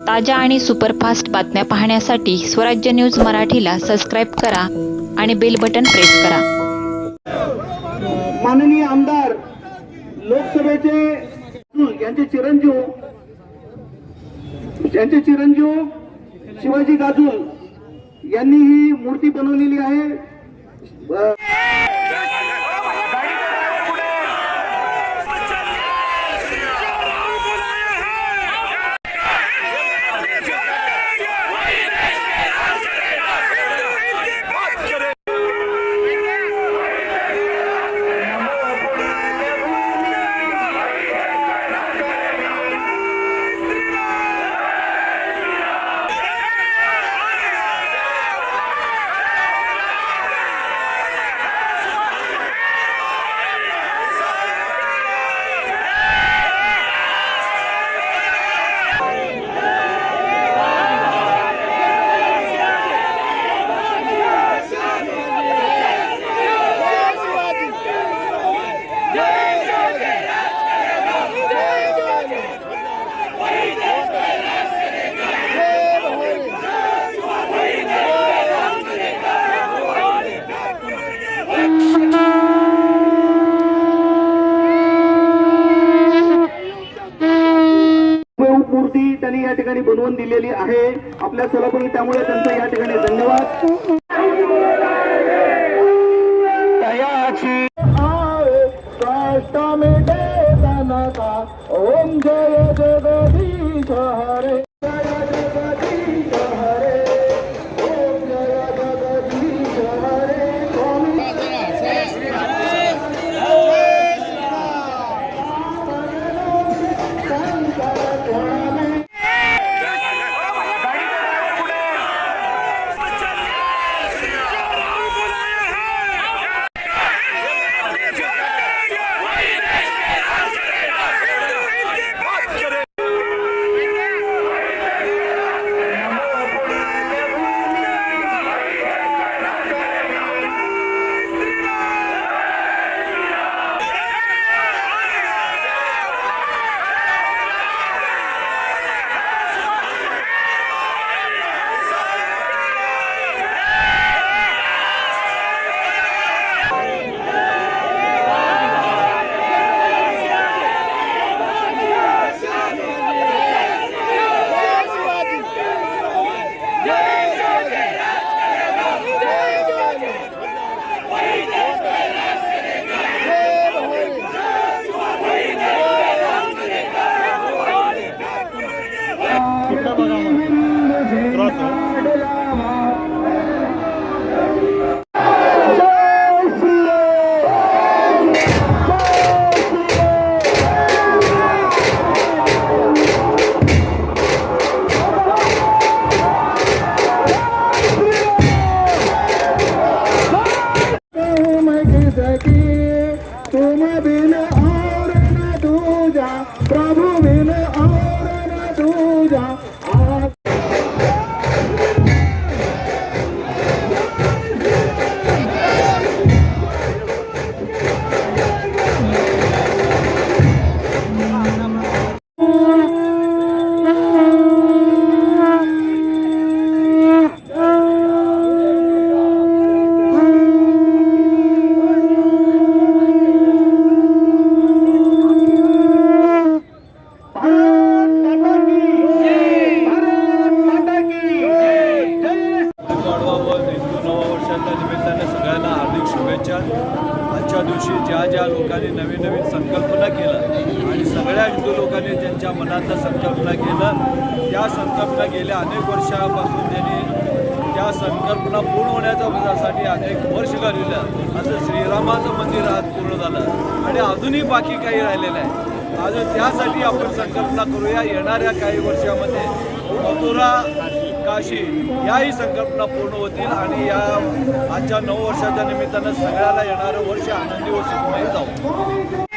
ताज्या आणि सुपरफास्ट बातम्या पाहण्यासाठी स्वराज्य न्यूज मराठीला सबस्क्राईब करा आणि बेल बटन प्रेस करा. माननीय आमदार लोकसभेचे यांचे चिरंजीव यांचे चिरंजीव शिवाजी गाजूल यांनी ही मूर्ती बनवलेली आहे. त्यांनी या ठिकाणी बनवून दिलेली आहे. आपल्या सोलापुरी त्यामुळे त्यांचा या ठिकाणी धन्यवाद. ओम जय जगदीश हरे. Toma bina निमित्ताने सगळ्यांना हार्दिक शुभेच्छा. आजच्या दिवशी ज्या ज्या लोकांनी नवीन नवीन संकल्पना केलं आणि सगळ्या हिंदू लोकांनी ज्यांच्या मनातलं संकल्पना केलं त्या संकल्पना गेल्या अनेक वर्षापासून त्यांनी त्या संकल्पना पूर्ण होण्याच्यासाठी अनेक वर्ष घालवलं असं श्रीरामाचं मंदिर आज पूर्ण झालं आणि अजूनही बाकी काही राहिलेलं आहे. अजून त्यासाठी आपण संकल्पना करूया. येणाऱ्या काही वर्षामध्ये मथुरा काशी याही संकल्पना पूर्ण होतील आणि या आजच्या नऊ वर्षाच्या निमित्तानं सगळ्याला येणारं वर्ष आनंदी व सुखमय जाऊ